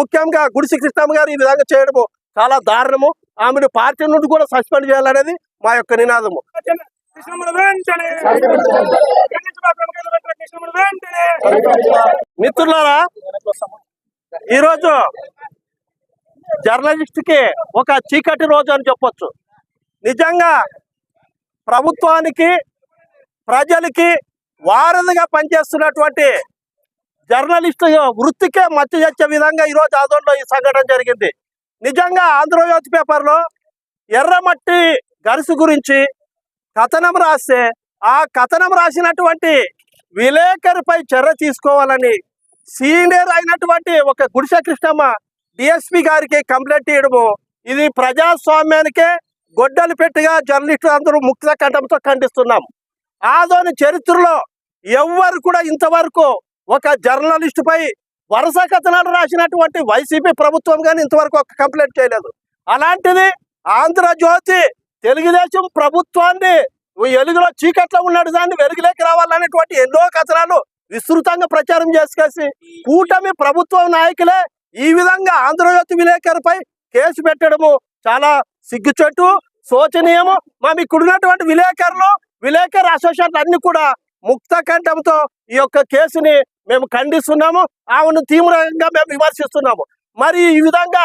ముఖ్యంగా గుడిసి కృష్ణమ్మ గారు ఈ విధంగా చేయడము చాలా దారుణము. ఆమెను పార్టీ నుండి కూడా సస్పెండ్ చేయాలనేది మా యొక్క నినాదము. మిత్రులారా ఈరోజు జర్నలిస్ట్కి ఒక చీకటి రోజు అని చెప్పొచ్చు. నిజంగా ప్రభుత్వానికి ప్రజలకి వారధిగా పనిచేస్తున్నటువంటి జర్నలిస్ట్ వృత్తికే మచ్చ తెచ్చే విధంగా ఈరోజు ఆదోళనలో ఈ సంఘటన జరిగింది. నిజంగా ఆంధ్రజ్యోతి పేపర్లో ఎర్రమట్టి గరుసు గురించి కథనం రాస్తే ఆ కథనం రాసినటువంటి విలేకరిపై చర్య తీసుకోవాలని సీనియర్ అయినటువంటి ఒక గుడిసె కృష్ణమ్మ డిఎస్పి గారికి కంప్లైంట్ ఇవ్వడము ఇది ప్రజాస్వామ్యానికే గొడ్డలు పెట్టిగా జర్నలిస్టులు అందరూ ముక్త కంఠంతో ఖండిస్తున్నాం. ఆదోని చరిత్రలో ఎవ్వరు కూడా ఇంతవరకు ఒక జర్నలిస్ట్ పై వరుస కథనాలు రాసినటువంటి వైసీపీ ప్రభుత్వం కానీ ఇంతవరకు ఒక కంప్లైంట్ చేయలేదు. అలాంటిది ఆంధ్రజ్యోతి తెలుగుదేశం ప్రభుత్వాన్ని ఎలుగులో చీకట్లో ఉన్నాడు దాన్ని వెలుగులోకి రావాలనేటువంటి ఎన్నో కథనాలు విస్తృతంగా ప్రచారం చేసుకేసి కూటమి ప్రభుత్వం నాయకులే ఈ విధంగా ఆంధ్రజ్యోతి విలేకరుపై కేసు పెట్టడము చాలా సిగ్గుచెట్టు శోచనీయము. మా ఇక్కడున్నటువంటి విలేకరులు విలేకరు అసోసియేషన్ అన్ని కూడా ముక్త కంఠంతో ఈ యొక్క కేసుని మేము ఖండిస్తున్నాము ఆమెను తీవ్రంగా మేము విమర్శిస్తున్నాము. మరి ఈ విధంగా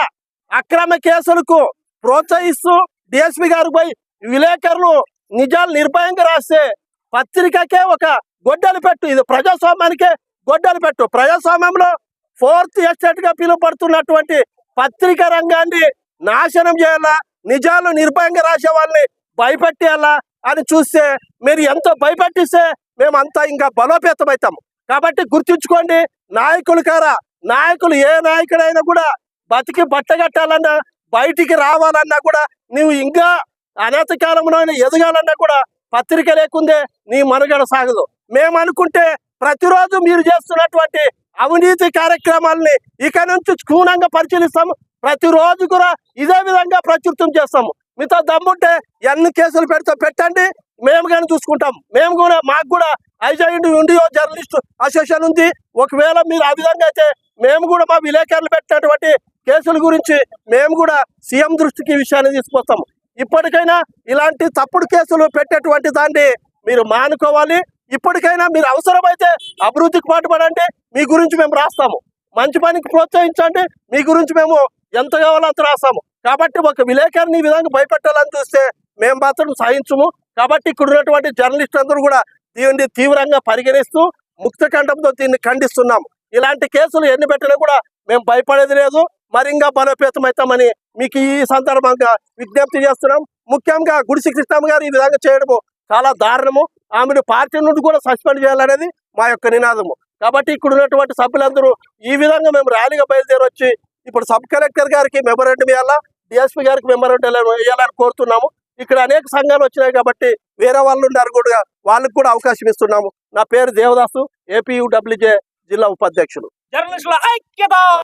అక్రమ కేసులకు ప్రోత్సహిస్తూ డిఎస్పి గారిపై విలేకరులు నిజాలు నిర్భయంగా రాస్తే పత్రికకే ఒక గొడ్డలు పెట్టు. ఇది ప్రజాస్వామ్యానికే గొడ్డలు పెట్టు. ప్రజాస్వామ్యంలో ఫోర్త్ ఎస్టేట్గా పిలువబడుతున్నటువంటి పత్రిక రంగాన్ని నాశనం చేయాలా? నిజాలు నిర్భయంగా రాసే వాళ్ళని భయపెట్టేయాలా? అని చూస్తే మీరు ఎంతో భయపెట్టిస్తే మేమంతా ఇంకా బలోపేతమవుతాము కాబట్టి గుర్తుంచుకోండి నాయకులు కారా నాయకులు ఏ నాయకుడైనా కూడా బతికి బట్టగట్టాలన్నా బయటికి రావాలన్నా కూడా నువ్వు ఇంకా అనతకాలంలో ఎదగాలన్నా కూడా పత్రిక లేకుందే నీ మనుగడ సాగదు. మేము అనుకుంటే ప్రతిరోజు మీరు చేస్తున్నటువంటి అవినీతి కార్యక్రమాలని ఇక నుంచి క్షూణంగా పరిశీలిస్తాము. ప్రతిరోజు కూడా ఇదే విధంగా ప్రచురితం చేస్తాము. మీతో దమ్ముంటే ఎన్ని కేసులు పెడితే పెట్టండి. మేము కానీ చూసుకుంటాం. మేము కూడా మాకు కూడా ఐజాయింట్ ఇండియో జర్నలిస్ట్ అసోసియేషన్ ఉంది. ఒకవేళ మీరు ఆ విధంగా అయితే మేము కూడా మా విలేకరులు పెట్టినటువంటి కేసుల గురించి మేము కూడా సీఎం దృష్టికి విషయాన్ని తీసుకొస్తాం. ఇప్పటికైనా ఇలాంటి తప్పుడు కేసులు పెట్టేటువంటి దాన్ని మీరు మానుకోవాలి. ఇప్పటికైనా మీరు అవసరమైతే అభివృద్ధికి పాటుపడండి. మీ గురించి మేము రాస్తాము. మంచి పనికి ప్రోత్సహించండి. మీ గురించి మేము ఎంత కావాలో అంత రాస్తాము. కాబట్టి ఒక విలేకరిని ఈ విధంగా భయపెట్టాలని చూస్తే మేము మాత్రం సహించము. కాబట్టి ఇక్కడ ఉన్నటువంటి జర్నలిస్ట్ అందరూ కూడా దీన్ని తీవ్రంగా పరిగణిస్తూ ముక్త కంఠంతో దీన్ని ఖండిస్తున్నాం ఇలాంటి కేసులు ఎన్ని పెట్టినా కూడా మేము భయపడేది లేదు. మరి ఇంకా బలోపేతం అవుతామని మీకు ఈ సందర్భంగా విజ్ఞప్తి చేస్తున్నాం. ముఖ్యంగా గుడిసి కృష్ణమ్మ గారు ఈ విధంగా చేయడము చాలా దారుణము. ఆమెను పార్టీ నుండి కూడా సస్పెండ్ చేయాలనేది మా యొక్క నినాదము. కాబట్టి ఇక్కడ ఉన్నటువంటి సభ్యులందరూ ఈ విధంగా మేము ర్యాలీగా బయలుదేరి వచ్చి ఇప్పుడు సబ్ కలెక్టర్ గారికి మెమరాండం ఇవ్వాలా? డిఎస్పీ గారికి మెమరాండం ఇవ్వాలని కోరుతున్నాము. ఇక్కడ అనేక సంఘాలు వచ్చినాయి కాబట్టి వేరే వాళ్ళు ఉన్నారు కూడా వాళ్ళకి కూడా అవకాశం ఇస్తున్నాము. నా పేరు దేవదాసు ఏపీయూడబ్ల్యూజే జిల్లా ఉపాధ్యక్షులు. జర్నలిస్టుల ఐక్యత